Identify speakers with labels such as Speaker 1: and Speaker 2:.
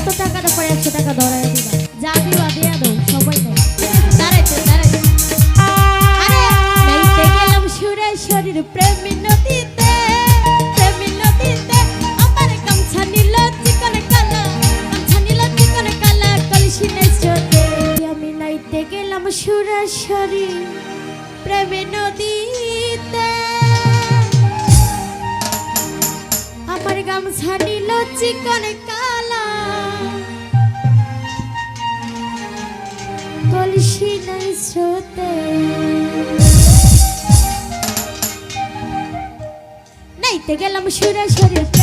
Speaker 1: এত টাকার পরে একশো টাকা ধরাই দিবা। যা দিবা, দিয়া দাও, সবাই দাও। আমি নাইতে গেলাম সুরে শরীর প্রেমী নদীতে। আমার গামছা নিল চিকন স্রোতে। নাইতে গেলাম সুরে শরীর